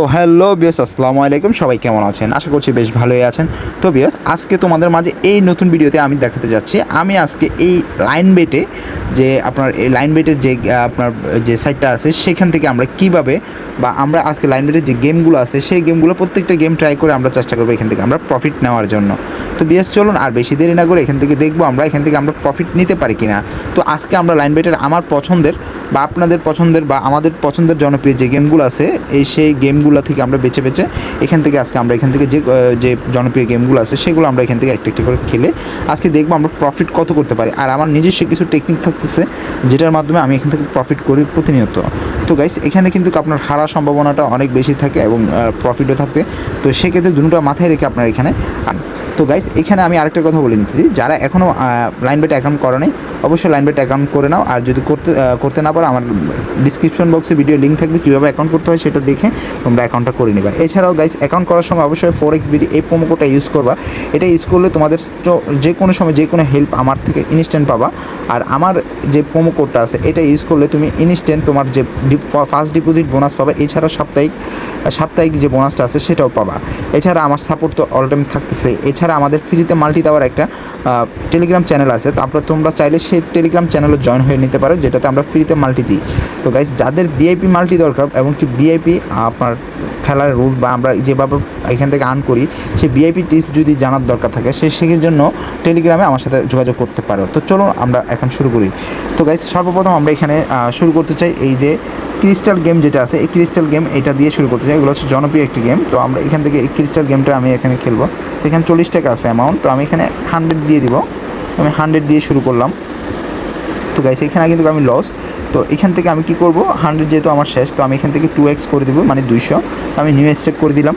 তো হ্যালো বিয়স আসসালামু আলাইকুম। সবাই কেমন আছেন? আশা করছি বেশ ভালোই আছেন। তো বিয়স আজকে তোমাদের মাঝে এই নতুন ভিডিওতে আমি দেখাতে যাচ্ছি। আমি আজকে এই লাইন বেটে যে আপনার, এই লাইন বেটের যে আপনার যে সাইটটা আছে, সেখান থেকে আমরা কীভাবে বা আমরা আজকে লাইন বেটের যে গেমগুলো আছে, সেই গেমগুলো প্রত্যেকটা গেম ট্রাই করে আমরা চেষ্টা করব এখান থেকে আমরা প্রফিট নেওয়ার জন্য। তো বিয়স চলুন, আর বেশি দেরি না করে এখান থেকে দেখব আমরা এখান থেকে আমরা প্রফিট নিতে পারি কিনা। তো আজকে আমরা লাইন বেটের আমার পছন্দের বা আপনাদের পছন্দের বা আমাদের পছন্দের জনপ্রিয় যে গেমগুলো আছে, এই সেই গেমগুলো থেকে আমরা বেছে বেছে এখান থেকে আজকে আমরা এখান থেকে যে যে জনপ্রিয় গেমগুলো আছে সেগুলো আমরা এখান থেকে একটা একটি করে খেলে আজকে দেখব আমরা প্রফিট কত করতে পারি। আর আমার নিজস্ব কিছু টেকনিক থাকতেছে যেটার মাধ্যমে আমি এখান থেকে প্রফিট করি প্রতিনিয়ত। তো গাইস এখানে কিন্তু আপনার হারার সম্ভাবনাটা অনেক বেশি থাকে এবং প্রফিটও থাকে। তো সেক্ষেত্রে দুটো মাথায় রেখে আপনার এখানে তো গাইস এখানে আমি আরেকটা কথা বলে নিচ্ছি যারা এখনও লাইন বেট অ্যাকাউন্ট করে নেই, অবশ্যই লাইন বেট অ্যাকাউন্ট করে নাও। আর যদি করতে করতে না পারো, আমার ডিসক্রিপশন বক্সে ভিডিও লিঙ্ক থাকবে। কীভাবে অ্যাকাউন্ট করতে হয় সেটা দেখে তোমরা অ্যাকাউন্টটা করে নিবা। এছাড়াও গাইস অ্যাকাউন্ট করার সময় অবশ্যই ফোর এক্স বিডি এই প্রোমো কোডটা ইউজ করবা। এটা ইউজ করলে তোমাদের যে কোনো সময় যে কোনো হেল্প আমার থেকে ইনস্ট্যান্ট পাবা। আর আমার যে প্রোমো কোডটা আছে, এটা ইউজ করলে তুমি ইনস্ট্যান্ট তোমার যে ফার্স্ট ডিপোজিট বোনাস পাবে এছাড়া সাপ্তাহিক সাপ্তাহিক যে বোনাসটা আছে, সেটাও পাবা। এছাড়া আমার সাপোর্ট তো অল টাইম থাকতেছে। এছাড়া আমাদের ফ্রিতে মাল্টি দেওয়ার একটা টেলিগ্রাম চ্যানেল আছে। তো আমরা তোমরা চাইলে সেই টেলিগ্রাম চ্যানেলে জয়েন হয়ে নিতে পারো, যেটাতে আমরা ফ্রিতে মাল্টি দিই। তো গাইজ যাদের ভিআইপি মাল্টি দরকার এবং কি ভিআইপি আপনার খেলার রুল বা আমরা যেভাবে এখান থেকে আর্ন করি, সে ভিআইপি টিপস যদি জানার দরকার থাকে, সে সেক্ষেত্রে জন্য টেলিগ্রামে আমার সাথে যোগাযোগ করতে পারো। তো চলো আমরা এখন শুরু করি। তো গাইজ সর্বপ্রথম আমরা এখানে শুরু করতে চাই এই যে ক্রিস্টাল গেম যেটা আছে, এই ক্রিস্টাল গেম এটা দিয়ে শুরু করতে চাই। এগুলো হচ্ছে জনপ্রিয় একটি গেম তো আমরা এখান থেকে এই ক্রিস্টাল গেমটা আমি এখানে খেলব। তো এখানে চল্লিশ টাকা আছে অ্যামাউন্ট তো আমি এখানে হান্ড্রেড দিয়ে দিব। আমি হান্ড্রেড দিয়ে শুরু করলাম। তো গাইস এখানে কিন্তু আমি লস তো এখান থেকে আমি কি করব? হান্ড্রেড যেহেতু আমার শেষ, তো আমি এখান থেকে টু এক্স করে দেবো মানে দুইশো। আমি নিউ স্টেক করে দিলাম।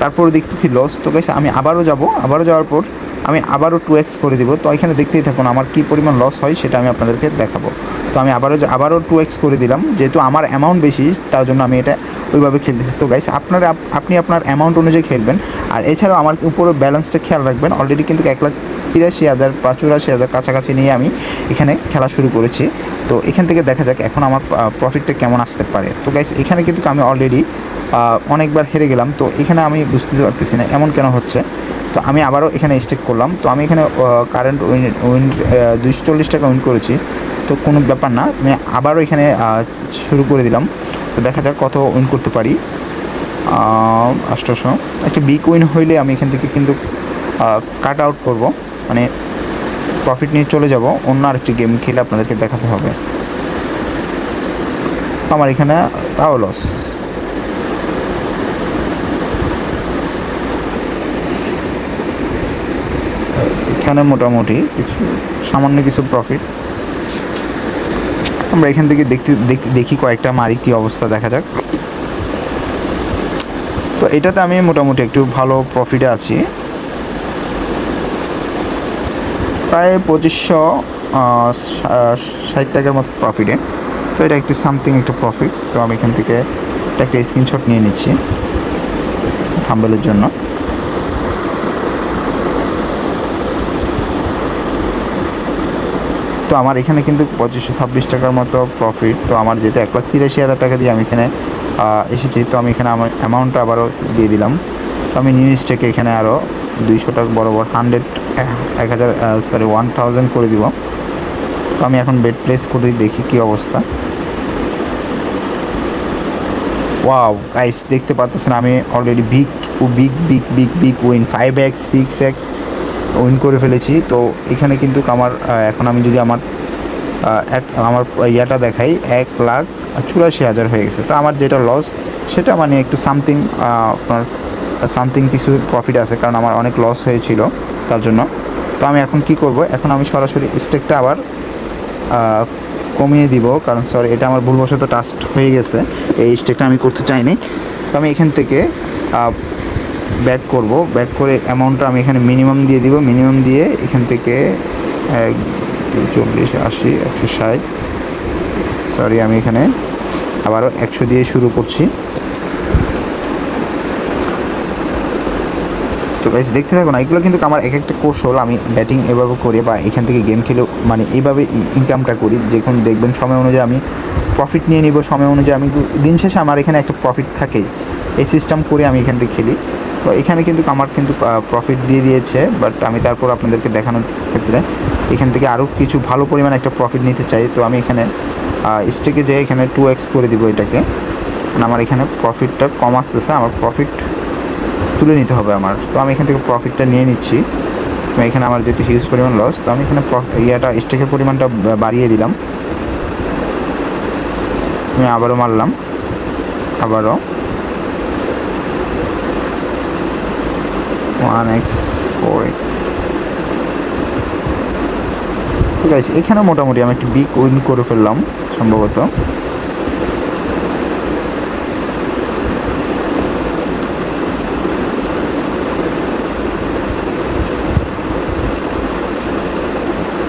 তারপরে দেখতেছি লস তো গাইস আমি আবারও যাব, আবারও যাওয়ার পর আমি আবারও টু এক্স করে দিব। তো এখানে দেখতেই থাকুন আমার কী পরিমাণ লস হয় সেটা আমি আপনাদেরকে দেখাবো। তো আমি আবারও আবারও টু এক্স করে দিলাম। যেহেতু আমার অ্যামাউন্ট বেশি, তার জন্য আমি এটা ওইভাবে খেলতেছি। তো গাইস আপনারা আপনি আপনার অ্যামাউন্ট অনুযায়ী খেলবেন। আর এছাড়াও আমার উপরে ব্যালেন্সটা খেয়াল রাখবেন। অলরেডি কিন্তু এক লাখ তিরাশি হাজার বা চুরাশি হাজার কাছাকাছি নিয়ে আমি এখানে খেলা শুরু করেছি। তো এখান থেকে দেখা যাক এখন আমার প্রফিটটা কেমন আসতে পারে। তো গাইস এখানে কিন্তু আমি অলরেডি অনেকবার হেরে গেলাম। তো এখানে আমি বুঝতে পারতেছি না, এমন কেন হচ্ছে? তো আমি আবারও এখানে স্টেক করলাম। তো আমি এখানে কারেন্ট উইন উইন দুইশো চল্লিশ টাকা উইন করেছি। তো কোনো ব্যাপার না, আমি আবারও এখানে শুরু করে দিলাম। তো দেখা যাক কত উইন করতে পারি। আষ্টশো। একটা বিগ উইন হইলে আমি এখান থেকে কিন্তু কাট আউট করব। মানে প্রফিট নিয়ে চলে যাব। অন্য আরেকটি গেম খেলে আপনাদেরকে দেখাতে হবে। আমার এখানে তাও লস এখানে মোটামুটি কিছু, সামান্য কিছু প্রফিট আমরা এখান থেকে দেখতে দেখ- কয়েকটা মারি কী অবস্থা দেখা যাক। তো এটাতে আমি মোটামুটি একটু ভালো প্রফিটে আছি। প্রায় পঁচিশশো ষাট টাকার মতো প্রফিটে তো এটা একটি সামথিং একটা প্রফিট তো আমি এখান থেকে একটা স্ক্রিনশট নিয়ে নিচ্ছি। থাম্বেলের জন্য। তো আমার এখানে কিন্তু পঁচিশশো ছাব্বিশ টাকার মতো প্রফিট তো আমার যেহেতু এক লাখ তিরাশি হাজার টাকা দিয়ে আমি এখানে এসেছি, তো আমি এখানে আমার অ্যামাউন্টটা আবারও দিয়ে দিলাম। তো আমি নিউ স্টেকে এখানে আরও দুইশো টাকা বরাবর হান্ড্রেড এক হাজার সরি ওয়ান থাউজেন্ড করে দিব। তো আমি এখন বেড প্লেস করে দেখি কী অবস্থা। ওয়াও গাইস দেখতে পাচ্ছেন আমি already big big big big big win five X six X win করে ফেলেছি। তো এখানে কিন্তু আমার এখন আমি যদি আমার এক, আমার ইয়াটা দেখাই, এক লাখ চুরাশি হাজার হয়ে গেছে। তো আমার যেটা লস সেটা মানে একটু সামথিং আপনার সামথিং কিছু প্রফিট আছে, কারণ আমার অনেক লস হয়েছিল তার জন্য। তো আমি এখন কি করব? এখন আমি সরাসরি স্টেকটা আবার কমিয়ে দিব, কারণ সরি এটা আমার ভুলবশত টাস্ট হয়ে গেছে। এই স্টেকটা আমি করতে চাইনি। তো আমি এখান থেকে ব্যাক করব। ব্যাক করে অ্যামাউন্টটা আমি এখানে মিনিমাম দিয়ে দিব। মিনিমাম দিয়ে এখান থেকে এক চল্লিশ আশি, একশো ষাট। সরি আমি এখানে আবারও একশো দিয়ে শুরু করছি। তো গাইস দেখতে থাকুন এগুলো কিন্তু আমার এক একটা কৌশল আমি ব্যাটিং এভাবে করি বা এখান থেকে গেম খেলেও মানে এইভাবে ইনকামটা করি। যখন দেখবেন সময় অনুযায়ী আমি প্রফিট নিয়ে নিব, সময় অনুযায়ী আমি দিন শেষে আমার এখানে একটা প্রফিট থাকেই এই সিস্টেম করে আমি এখান থেকে খেলি। তো এখানে কিন্তু আমার কিন্তু প্রফিট দিয়ে দিয়েছে বাট আমি তারপর আপনাদেরকে দেখানোর ক্ষেত্রে এখান থেকে আরও কিছু ভালো পরিমাণ একটা প্রফিট নিতে চাই। তো আমি এখানে স্টেকে যেয়ে এখানে টু এক্স করে দিব এটাকে। আমার এখানে প্রফিটটা কম আসতেছে, আমার প্রফিট তুলে নিতে হবে আমার। তো আমি এখান থেকে প্রফিটটা নিয়ে নিচ্ছি। এখানে আমার যেহেতু হিউজ পরিমাণ লস তো আমি এখানে ইয়াটা স্টেকের পরিমাণটা বাড়িয়ে দিলাম। আমি আবারও মারলাম। আবারও। ওয়ান এক্স ফোর এক্স ঠিক আছে এখানে মোটামুটি আমি একটু বিগ উইন করে ফেললাম, সম্ভবত।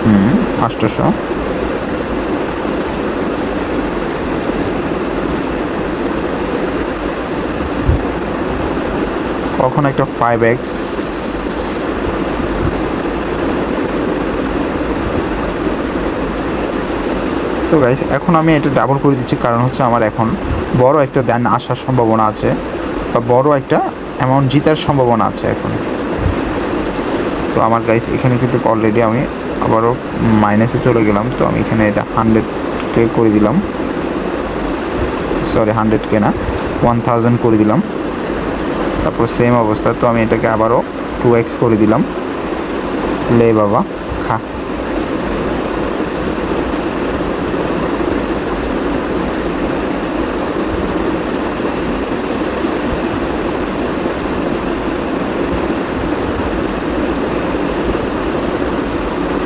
হুম আষ্টশো কখন একটা ফাইভ এক্স তো গাইস এখন আমি এটা ডাবল করে দিচ্ছি, কারণ হচ্ছে আমার এখন বড় একটা দেন আসার সম্ভাবনা আছে, বা বড় একটা অ্যামাউন্ট জিতার সম্ভাবনা আছে এখন। তো আমার গাইস এখানে কিন্তু অলরেডি আমি আবারও মাইনাসে চলে গেলাম, তো আমি এখানে এটা হান্ড্রেডকে করে দিলাম। সরি হান্ড্রেডকে না ওয়ান থাউজেন্ড করে দিলাম। তারপর সেম অবস্থা, তো আমি এটাকে আবারও টু এক্স করে দিলাম। লে বাবা, খা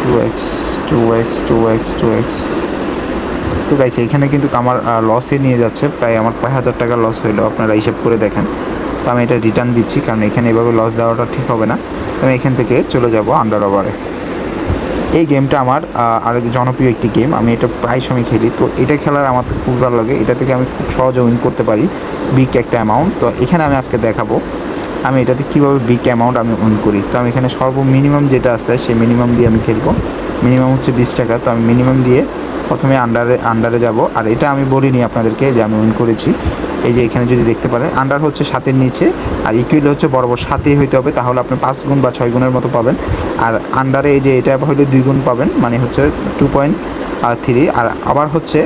two X two X two X two X তো গাইছে এখানে কিন্তু আমার লসে নিয়ে যাচ্ছে। প্রায় আমার কয় হাজার টাকা লস হইল, আপনারা হিসাব করে দেখেন। তো আমি এটা রিটার্ন দিচ্ছি, কারণ এখানে এভাবে লস দেওয়াটা ঠিক হবে না। আমি এখান থেকে চলে যাব আন্ডার ওভারে এই গেমটা আমার আরেক জনপ্রিয় একটি গেম আমি এটা প্রায় সময় খেলি। তো এটা খেলার আমার খুব ভালো লাগে। এটা থেকে আমি খুব সহজে উইন করতে পারি। বিগ একটা অ্যামাউন্ট তো এখানে আমি আজকে দেখাবো। আমি এটাতে কীভাবে বিগ অ্যামাউন্ট আমি অন করি? তো আমি এখানে সর্ব মিনিমাম যেটা আছে, সেই মিনিমাম দিয়ে আমি খেলব। মিনিমাম হচ্ছে বিশ টাকা। তো আমি মিনিমাম দিয়ে প্রথমে আন্ডারে আন্ডারে যাব। আর এটা আমি বলিনি আপনাদেরকে যে আমি অন করেছি। এই যে এখানে যদি দেখতে পারেন আন্ডার হচ্ছে সাতের নিচে, আর ইকুইল হচ্ছে বরাবর সাতেই হইতে হবে, তাহলে আপনি পাঁচ গুণ বা ছয় গুণের মতো পাবেন। আর আন্ডারে এই যে এটা হইলে দুই গুণ পাবেন মানে হচ্ছে টু পয়েন্ট থ্রি আর আবার হচ্ছে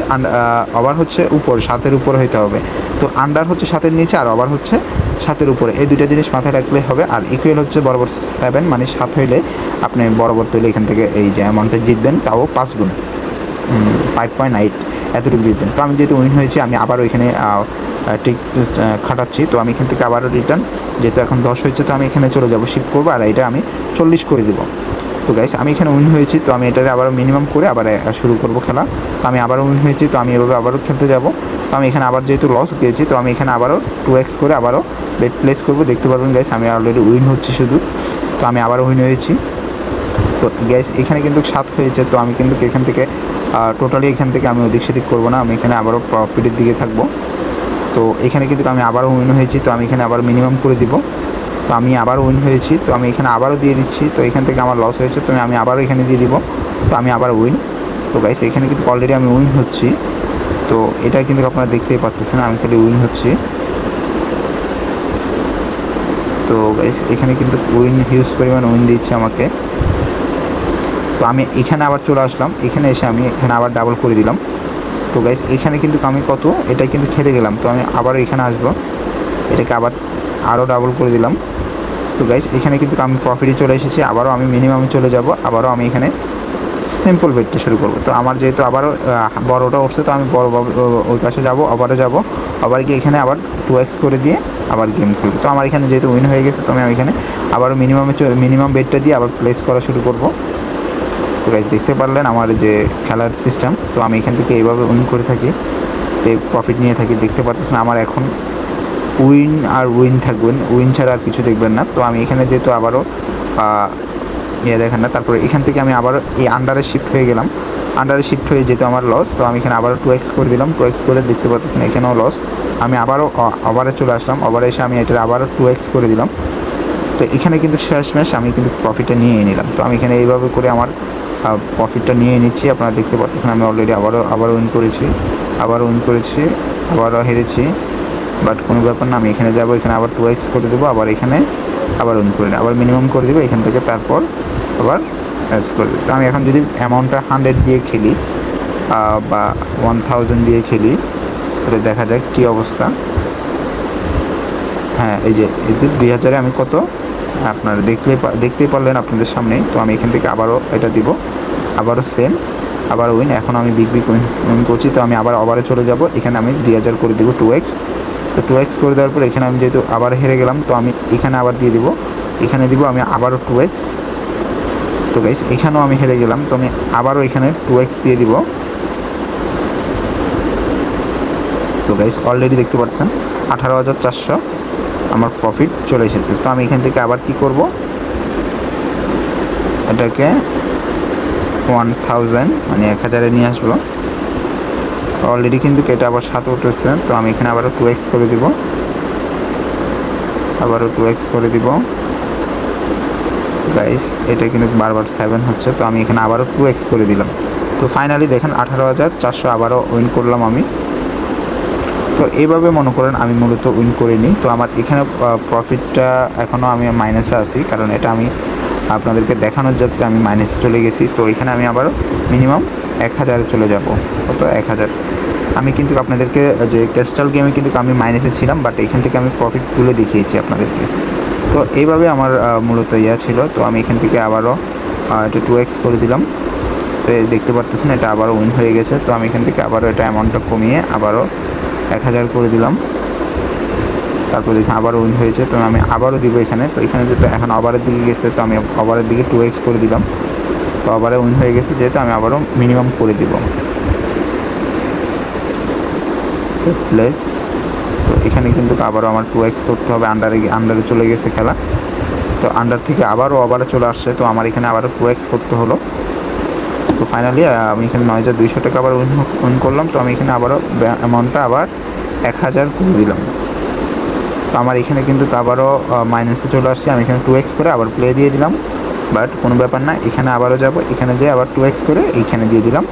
আবার হচ্ছে উপর, সাতের উপর হইতে হবে। তো আন্ডার হচ্ছে সাতের নিচে, আর আবার হচ্ছে সাতের উপরে। এই দুইটা জিনিস মাথায় রাখলে হবে, আর ইকুয়াল হচ্ছে বরাবর সেভেন মানে সাত হইলে আপনি বরাবর তৈলে এখান থেকে এই যে অ্যামাউন্টটা জিতবেন, তাও পাঁচ গুণ। ফাইভ পয়েন্ট এইট এতটুকু জিতবেন তো আমি যেহেতু উইন হয়েছি, আমি আবারও এখানে ঠিক খাটাচ্ছি। তো আমি এখান থেকে আবারও রিটার্ন যেহেতু এখন দশ হয়েছে, তো আমি এখানে চলে যাব শিফট করব, আর এটা আমি চল্লিশ করে দেবো। তো গাইস আমি এখানে উইন হয়েছি, তো আমি এটাকে আবারও মিনিমাম করে আবার শুরু করব খেলা। তো আমি আবারও উইন হয়েছি, তো আমি এভাবে আবারও খেলতে যাব। তো আমি এখানে আবার যেহেতু লস গিয়েছি, তো আমি এখানে আবারও টু এক্স করে আবারও বেট প্লেস করব। দেখতে পারবেন গাইস আমি অলরেডি উইন হচ্ছি শুধু। তো আমি আবারও উইন হয়েছি। তো গ্যাস এখানে কিন্তু সাত হয়েছে, তো আমি কিন্তু এখান থেকে টোটালি এখান থেকে আমি ওদিক সেদিক করব না, আমি এখানে আবারও প্রফিটের দিকে থাকব। তো এখানে কিন্তু আমি আবারও উইন হয়েছি, তো আমি এখানে আবার মিনিমাম করে দিব। তো আমি আবার উইন হয়েছি, তো আমি এখানে আবারও দিয়ে দিচ্ছি, তো এখান থেকে আমার লস হয়েছে, তো আমি আবারও এখানে দিয়ে দিব, তো আমি আবার উইন তো গাইস এখানে কিন্তু অলরেডি আমি উইন হচ্ছি। তো এটা কিন্তু আপনারা দেখতেই পাচ্ছেন আমি খালি উইন হচ্ছি। তো গাইস এখানে কিন্তু উইন হিউজ পরিমাণ উইন দিচ্ছে আমাকে। তো আমি এখানে আবার চলে আসলাম। এখানে এসে আমি এখানে আবার ডাবল করে দিলাম। তো গাইস এখানে কিন্তু আমি কত? এটা কিন্তু খেলে গেলাম। তো আমি আবার এখানে আসব। এটাকে আবার আরও ডাবল করে দিলাম। তো গাইস এখানে কিন্তু আমি প্রফিটে চলে এসেছি। আবারও আমি মিনিমামে চলে যাব। আবারও আমি এখানে সিম্পল বেডটা শুরু করব। তো আমার যেহেতু আবারও বড়টা উঠছে, তো আমি বড় ওই পাশে যাব, আবারও যাব। আবার গিয়ে এখানে আবার টু এক্স করে দিয়ে আবার গেম খেলব। তো আমার এখানে যেহেতু উইন হয়ে গেছে, তো আমি এখানে আবারও মিনিমামে মিনিমাম বেডটা দিয়ে আবার প্লেস করা শুরু করব। তো গাইজ দেখতে পারলেন আমার যে খেলার সিস্টেম তো আমি এখান থেকে এইভাবে উইন করে থাকি। তো প্রফিট নিয়ে থাকি। দেখতে পাচ্ছেন আমার এখন উইন আর উইন থাকবেন। উইন ছাড়া আর কিছু দেখবেন না। তো আমি এখানে যেহেতু আবারও ইয়ে দেখেন না, তারপরে এখান থেকে আমি আবার এই আন্ডারে শিফট হয়ে গেলাম। আন্ডারে শিফট হয়ে যেহেতু আমার লস তো আমি এখানে আবারও টু এক্স করে দিলাম। টু এক্স করে দেখতে পাচ্ছেন এখানেও লস আমি আবারও ওভারে চলে আসলাম। ওভারে এসে আমি এটার আবারও টু এক্স করে দিলাম। তো এখানে কিন্তু শেষ ম্যাচ আমি কিন্তু প্রফিটটা নিয়ে নিলাম। তো আমি এখানে এইভাবে করে আমার প্রফিটটা নিয়ে নিচ্ছি, আপনারা দেখতে পাচ্ছেন আমি অলরেডি আবারও, আবার উইন করেছি, আবার উইন করেছি, আবারও হেরেছি বাট কোনো ব্যাপার না, আমি এখানে যাব, এখানে আবার টু এক্স করে দেবো, আবার এখানে আবার উইন করে আবার মিনিমাম করে দেবো, এখান থেকে তারপর আবার এস করে দেবো। তো আমি এখন যদি অ্যামাউন্টটা হান্ড্রেড দিয়ে খেলি বা ওয়ান থাউজেন্ড দিয়ে খেলি, তাহলে দেখা যাক কী অবস্থা। হ্যাঁ এই যে এদের দুই হাজারে আমি কত? আপনারা দেখলে দেখতেই পারলেন আপনাদের সামনে, তো আমি এখান থেকে আবারও এটা দিব। আবারও সেম আবার উইন এখন আমি বিগ বিগ উইন করছি, তো আমি আবার আবারে চলে যাব। এখানে আমি দুই হাজার করে দেবো টু এক্স তো টু এক্স করে দেওয়ার পর এখানে আমি যেহেতু আবার হেরে গেলাম, তো আমি এখানে আবার দিয়ে দিব। এখানে দিব আমি আবারও টু এক্স তো গাইস এখানেও আমি হেরে গেলাম, তো আমি আবারও এখানে টু এক্স দিয়ে দিব। তো গাইস অলরেডি দেখতে পাচ্ছেন, আঠারো হাজার চারশো। আমার প্রফিট চলে এসেছে। তো আমি এখান থেকে আবার কি করব? এটাকে ওয়ান থাউজেন্ড মানে এক হাজারে নিয়ে আসব। অলরেডি কিন্তু এটা আবার সাত উঠেছে, তো আমি এখানে আবারও টু এক্স করে দিব। আবারও টু এক্স করে দিব। গাইস এটা কিন্তু বারবার সেভেন হচ্ছে, তো আমি এখানে আবারও টু এক্স করে দিলাম। তো ফাইনালি দেখেন আঠারো হাজার চারশো আবারও উইন করলাম আমি। তো এইভাবে মনে করেন আমি মূলত উইন করে নিই তো আমার এখানে প্রফিটটা এখনও আমি মাইনাসে আছি, কারণ এটা আমি আপনাদেরকে দেখানোর যাত্রা আমি মাইনাসে চলে গেছি। তো এখানে আমি আবারও মিনিমাম এক হাজারে চলে যাব। কত? এক হাজার। আমি কিন্তু আপনাদেরকে যে ক্যাস্টাল গেমে কিন্তু আমি মাইনাসে ছিলাম বাট এখান থেকে আমি প্রফিট তুলে দেখিয়েছি আপনাদেরকে। তো এইভাবে আমার মূলত ইয়া ছিল। তো আমি এখান থেকে আবারও এটা টু এক্স করে দিলাম। তো দেখতে পারতেছেন, এটা আবারও উইন হয়ে গেছে। তো আমি এখান থেকে আবারও এটা অ্যামাউন্টটা কমিয়ে আবারও এক হাজার করে দিলাম। তারপর দেখি আবার উইন হয়েছে, তো আমি আবারও দিব এখানে। তো এখানে যেটা এখন ওভারের দিকে গেছে, তো আমি ওভারের দিকে টু এক্স করে দিলাম। তো ওভারে উইন হয়ে গেছে, যেহেতু আমি আবারও মিনিমাম করে দিব। প্লেস তো এখানে কিন্তু আবারও আমার টু এক্স করতে হবে আন্ডারে আন্ডারে চলে গেছে খেলা। তো আন্ডার থেকে আবারও ওভারে চলে আসছে, তো আমার এখানে আবারও টু এক্স করতে হলো। তো ফাইনালি আমি এখানে নয় হাজার দুইশো টাকা আবার উইন করলাম, তো আমি এখানে আবারও অ্যামাউন্টটা আবার এক হাজার করে দিলাম। তো আমার এখানে কিন্তু আবারও মাইনাসে চলে আসছে, আমি এখানে টু এক্স করে আবার প্লে দিয়ে দিলাম। বাট কোনো ব্যাপার না, এখানে আবারও যাব, এখানে যেয়ে আবার টু এক্স করে এইখানে দিয়ে দিলাম।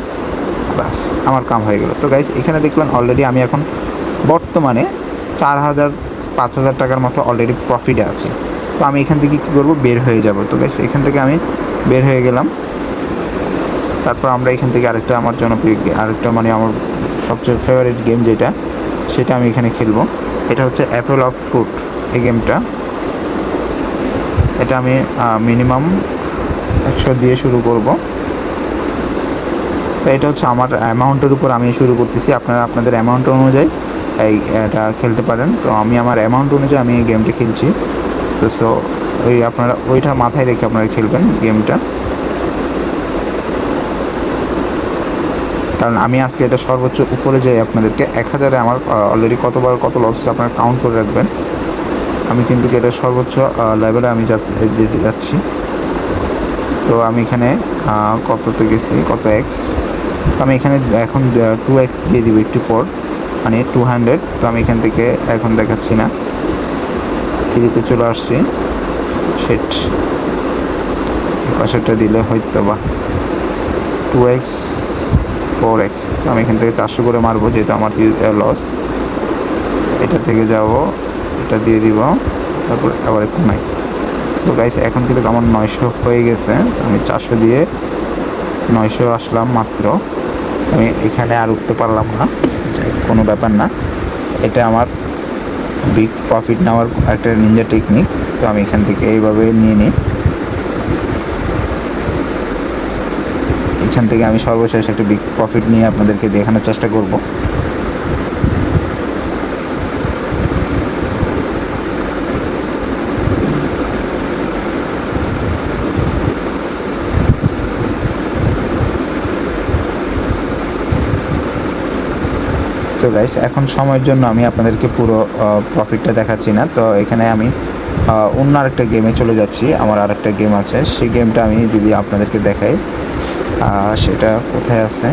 বাস আমার কাম হয়ে গেল। তো গাইস এখানে দেখলাম অলরেডি আমি এখন বর্তমানে চার হাজার, পাঁচ হাজার টাকার মতো অলরেডি প্রফিটে আছে। তো আমি এখান থেকে কী করব? বের হয়ে যাব। তো গাইস এখান থেকে আমি বের হয়ে গেলাম। তারপর আমরা এখান থেকে আরেকটা আমার জনপ্রিয় আরেকটা মানে আমার সবচেয়ে ফেভারিট গেম যেটা, সেটা আমি এখানে খেলব। এটা হচ্ছে অ্যাপেল অফ ফ্রুট এই গেমটা এটা আমি মিনিমাম একশো দিয়ে শুরু করব। তো এটা হচ্ছে আমার অ্যামাউন্টের উপর আমি শুরু করতেছি। আপনারা আপনাদের অ্যামাউন্ট অনুযায়ী এই, এটা খেলতে পারেন। তো আমি আমার অ্যামাউন্ট অনুযায়ী আমি এই গেমটা খেলছি। তো সো ওই আপনারা, ওইটা মাথায় রেখে আপনারা খেলবেন গেমটা কারণ আমি আজকে এটা সর্বোচ্চ উপরে যাই আপনাদেরকে। এক হাজারে আমার অলরেডি কতবার কত লস হচ্ছে আপনারা কাউন্ট করে রাখবেন। আমি কিন্তু এটা সর্বোচ্চ লেভেলে আমি যাচ্ছি। তো আমি এখানে কততে গেছি? কত এক্স তো আমি এখানে এখন টু এক্স দিয়ে দিব একটু পর। মানে টু হান্ড্রেড তো আমি এখান থেকে এখন দেখাচ্ছি না। থ্রিতে চলে আসছি। সেট পাশেরটা দিলে হয়তো বা টু এক্স ফোর এক্স আমি এখান থেকে চারশো করে মারবো, যেহেতু আমার লস এটা থেকে যাব, এটা দিয়ে দিব, তারপর আবার একটু নাই তো গাইস এখন কিন্তু আমার নয়শো হয়ে গেছে। আমি চারশো দিয়ে নয়শো আসলাম মাত্র। আমি এখানে আর উঠতে পারলাম না কোনো ব্যাপার না। এটা আমার বিগ প্রফিট নেওয়ার একটা নিনজা টেকনিক তো আমি এখান থেকে এইভাবে নিয়ে নিই। এখান থেকে আমি সর্বশেষ একটা বিগ প্রফিট নিয়ে আপনাদেরকে দেখানোর চেষ্টা করব। তো গাইস এখন সময়ের জন্য আমি আপনাদেরকে পুরো প্রফিটটা দেখাচ্ছি না। তো এখানে আমি অন্য আরেকটা গেমে চলে যাচ্ছি। আমার আরেকটা গেম আছে। সেই গেমটা আমি যদি আপনাদেরকে দেখাই সেটা কোথায় আছে?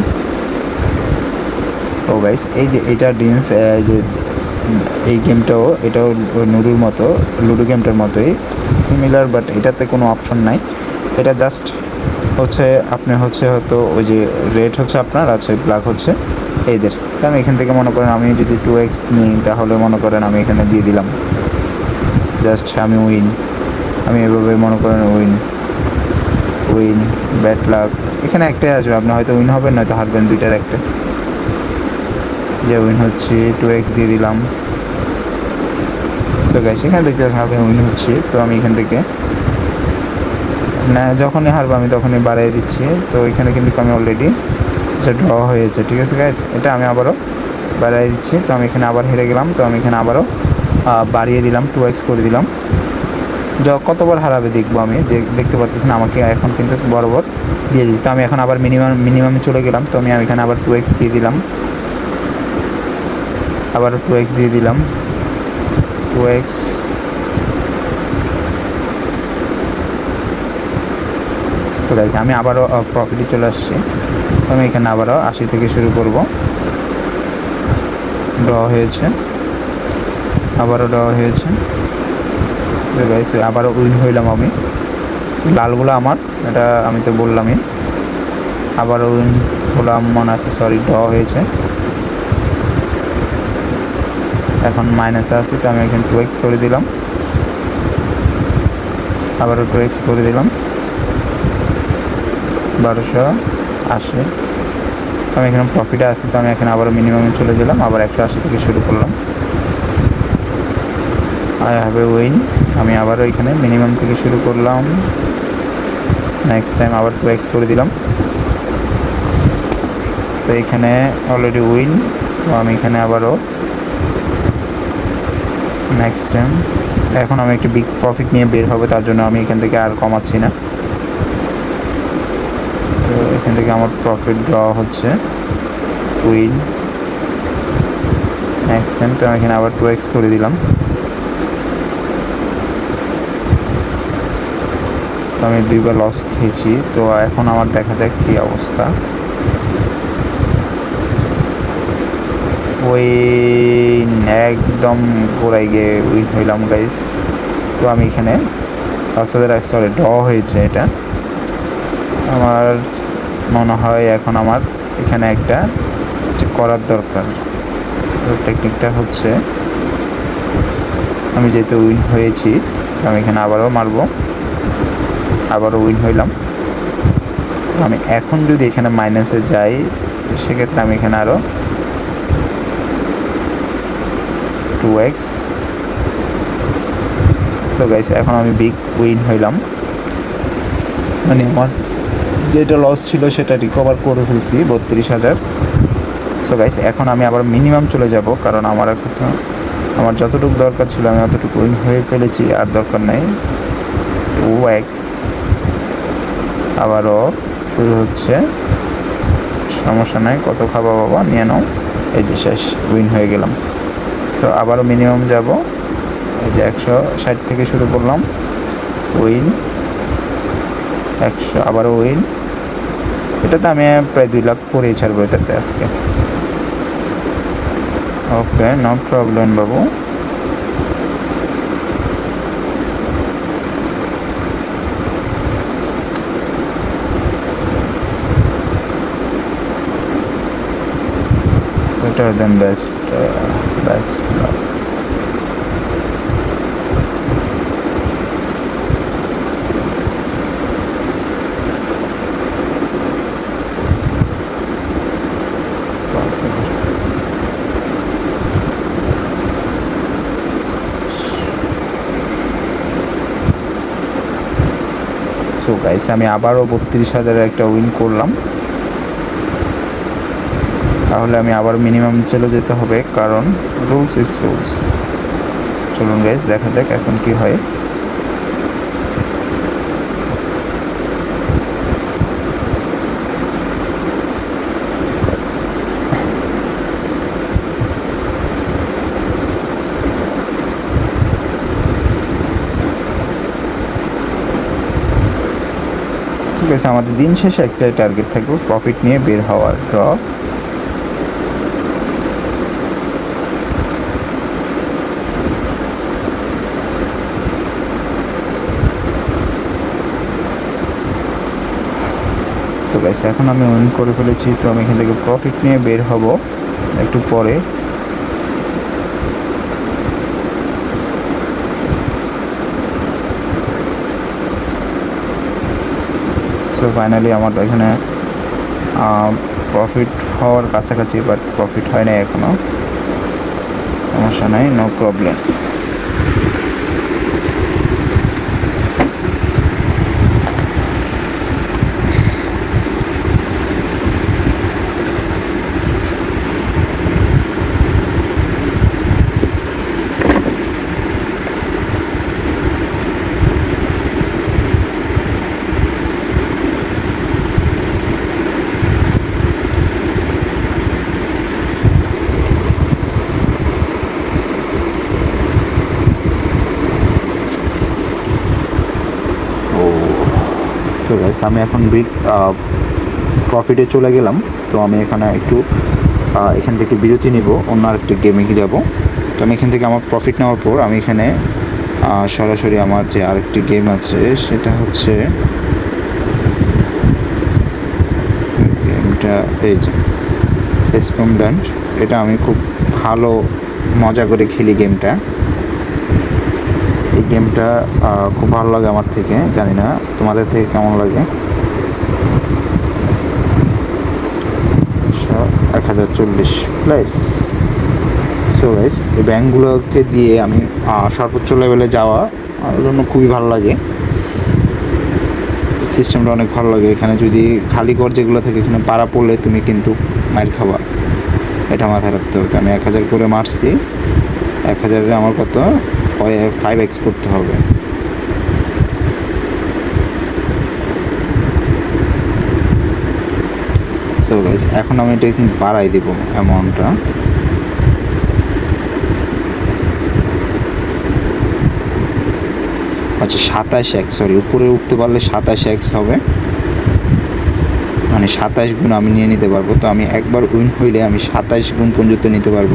ও গাইস এই যে এটা ডিন্স যে, এই গেমটাও এটাও নুডুর মতো লুডো গেমটার মতোই সিমিলার বাট এটাতে কোনো অপশন নাই। এটা জাস্ট হচ্ছে, আপনি হচ্ছে হয়তো ওই যে রেড হচ্ছে আপনার আছে ব্ল্যাক হচ্ছে এইদের তো আমি এখান থেকে মনে করেন, আমি যদি টু এক্স নিই, তাহলে মনে করেন আমি এখানে দিয়ে দিলাম। জাস্ট আমি উইন আমি এভাবে মনে করেন উইন উইন ব্যাট লাক, এখানে একটাই আসবে, আপনি হয়তো উইন হবেন, নয়তো হারবেন দুইটার একটা। যে উইন হচ্ছে টু এক্স দিয়ে দিলাম। তো গাইস এখানে পাচ্ছেন আমি উইন হচ্ছে, তো আমি এখান থেকে, না, যখনই হারবো আমি তখনই বাড়িয়ে দিচ্ছি, তো এখানে কিন্তু আমি অলরেডি যে ড্র হয়েছে, ঠিক আছে গাইস এটা আমি আবারও বাড়িয়ে দিচ্ছি, তো আমি এখানে আবার হেরে গেলাম, তো আমি এখানে আবারও বাড়িয়ে দিলাম টু এক্স করে দিলাম। কতবার হারাবে দেখব আমি। দেখতে না আমাকে এখন কিন্তু বরাবর দিয়ে দিই তো আমি এখন আবার মিনিমাম মিনিমামে চলে গেলাম। তো আমি এখানে আবার টু এক্স দিয়ে দিলাম। আবার টু এক্স দিয়ে দিলাম। টু এক্স তো গাইছে আমি আবারও প্রফিটে চলে আসছি। তো আমি এখানে আবারও আশি থেকে শুরু করব। ড্র হয়েছে। আবারও ড্র হয়েছে। তো আবারও উইন হইলাম আমি। লালগুলো আমার, এটা আমি তো বললামই। আবারও উইন হলাম মনে আছে সরি ড্র হয়েছে। এখন মাইনাসে আছি, তো আমি এখন টু এক্স করে দিলাম। আবারও টু এক্স করে দিলাম। বারোশো আশি। আমি এখানে প্রফিটে আসি তো আমি এখানে আবারও মিনিমামে চলে গেলাম, আবার একশো আশি থেকে শুরু করলাম। আই হ্যাভ এ উইন আমি আবারও এখানে মিনিমাম থেকে শুরু করলাম। নেক্সট টাইম আবার টু এক্স করে দিলাম। তো এখানে অলরেডি উইন তো আমি এখানে আবারও নেক্সট টাইম এখন আমি একটু বিগ প্রফিট নিয়ে বের হবে, তার জন্য আমি এখান থেকে আর কমাচ্ছি না। তো এখান থেকে আমার প্রফিট ড্র হচ্ছে। উইন নেক্সট টাইম তো আমি এখানে আবার টু এক্স করে দিলাম। আমি দুইবার লস খেয়েছি, তো এখন আমার দেখা যাক কী অবস্থা। ওই একদম গোড়ায় গিয়ে উইন হইলাম গাইস তো আমি এখানে পাঁচ হাজার সরি ড হয়েছে এটা। আমার মনে হয় এখন আমার এখানে একটা করার দরকার। টেকনিকটা হচ্ছে, আমি যেহেতু উইন হয়েছি, তো আমি এখানে আবারও মারবো। আবারও উইন হইলাম। আমি এখন যদি এখানে মাইনাসে যাই, সেক্ষেত্রে আমি এখানে আরও টু এক্স তো গাইস এখন আমি বিগ উইন হইলাম। মানে আমার যেটা লস ছিল সেটা রিকভার করে ফেলছি, বত্রিশ হাজার। সো গাইস এখন আমি আবার মিনিমাম চলে যাব, কারণ আমার এখন আমার যতটুকু দরকার ছিল, আমি অতটুকু উইন হয়ে ফেলেছি, আর দরকার নেই। টু এক্স আবারও শুরু হচ্ছে। সমস্যা নাই, কত খাবা বাবা, নিয়ে নাও। এই যে শেষ উইন হয়ে গেলাম। সো আবারও মিনিমাম যাব। এই যে একশো ষাট থেকে শুরু করলাম। উইন একশো, আবারও উইন এটাতে আমি প্রায় দুই লাখ করেই ছাড়বো এটাতে আজকে। ওকে নো প্রবলেম বাবু। better than best uh, best so guys আমি আবারও বত্রিশ হাজারের একটা উইন করলাম। তাহলে আমি আবার মিনিমাম চলে যেতে হবে, কারণ রুলস ইজ রুলস চলুন গাইজ দেখা যাক এখন কি হয়। ঠিক আছে, আমাদের দিন শেষে একটাই টার্গেট থাকবে প্রফিট নিয়ে বের হওয়ার ড্র তো গাইস এখন আমি উইন করে ফেলেছি, তো আমি এখান থেকে প্রফিট নিয়ে বের হব একটু পরে। সো ফাইনালি আমার এখানে প্রফিট হওয়ার কাছাকাছি বাট প্রফিট হয় নাই এখনও সমস্যা নাই নো প্রবলেম আমি এখন বিগ প্রফিটে চলে গেলাম। তো আমি এখানে একটু এখান থেকে বিরতি নিব, অন্য আরেকটি গেমে যাব। তো আমি এখান থেকে আমার প্রফিট নেওয়ার পর আমি এখানে সরাসরি আমার যে আরেকটি গেম আছে, সেটা হচ্ছে গেমটা এই যে স্পমড্যান্ট এটা আমি খুব ভালো মজা করে খেলি গেমটা এই গেমটা খুব ভালো লাগে আমার থেকে, জানি না, তোমাদের থেকে কেমন লাগে? এক হাজার চল্লিশ প্লাস। সো গাইস এই ব্যাঙ্কগুলোকে দিয়ে আমি সর্বোচ্চ লেভেলে যাওয়া জন্য খুবই ভালো লাগে। সিস্টেমটা অনেক ভালো লাগে। এখানে যদি খালি ঘর যেগুলো থাকে, এখানে পাড়া পড়লে তুমি কিন্তু মাইর খাবা। এটা মাথায় রাখতে হবে। আমি এক হাজার করে মারছি। এক হাজারে আমার কত? ফাইভ এক্স করতে হবে। সো গাইস এখন আমি এটা বাড়াই দিব অ্যামাউন্টটা আচ্ছা সাতাশ এক্স সরি উপরে উঠতে পারলে সাতাশ এক্স হবে। মানে সাতাশ গুণ আমি নিয়ে নিতে পারব। তো আমি একবার উইন হইলে আমি সাতাশ গুণ পর্যন্ত নিতে পারব।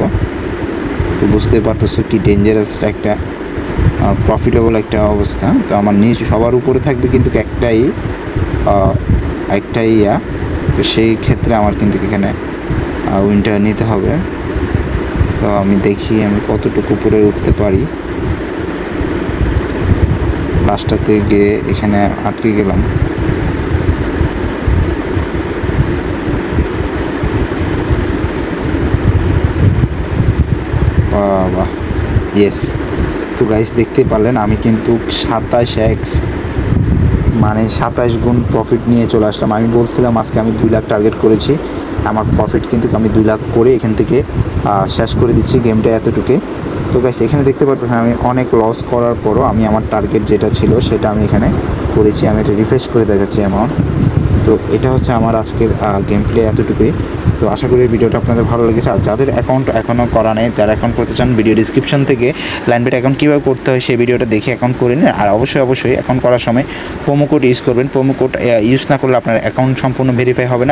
বুঝতে পারতেছো কি ডেঞ্জারাস একটা প্রফিটেবল একটা অবস্থা। তো আমার নিজ সবার উপরে থাকবে কিন্তু একটাই একটাই ইয়া। তো সেই ক্ষেত্রে আমার কিন্তু এখানে উইন্টার নিতে হবে। তো আমি দেখি আমি কতটুকু উপরে উঠতে পারি। লাস্টটাতে গিয়ে এখানে আটকে গেলাম। বাহ ইয়েস তো গাইস দেখতে পারলেন, আমি কিন্তু সাতাশ এক্স মানে সাতাশ গুণ প্রফিট নিয়ে চলে আসলাম। আমি বলছিলাম আজকে আমি দুই লাখ টার্গেট করেছি, আমার প্রফিট কিন্তু আমি দুই লাখ করে এখান থেকে শেষ করে দিচ্ছি গেমটা এতটুকু। তো গাইস এখানে দেখতে পারতেছেন আমি অনেক লস করার পরও আমি আমার টার্গেট যেটা ছিল সেটা আমি এখানে করেছি, আমি এটা রিফ্রেশ করে দেখাচ্ছি অ্যামাউন্ট তো এটা হচ্ছে আমার আজকের গেম প্লে এতটুকুই। তো আশা করি ভিডিওটা আপনাদের ভালো লেগেছে। আর যাদের অ্যাকাউন্ট এখনও করা নেই, তারা অ্যাকাউন্ট করতে চান ভিডিও ডিসক্রিপশন থেকে লাইনবেট অ্যাকাউন্ট কীভাবে করতে হয় সেই ভিডিওটা দেখে অ্যাকাউন্ট করে নিন। আর অবশ্যই অবশ্যই অ্যাকাউন্ট করার সময় প্রোমো কোড ইউজ করবেন। প্রোমো কোড ইউজ না করলে আপনার অ্যাকাউন্ট সম্পূর্ণ ভেরিফাই হবে না।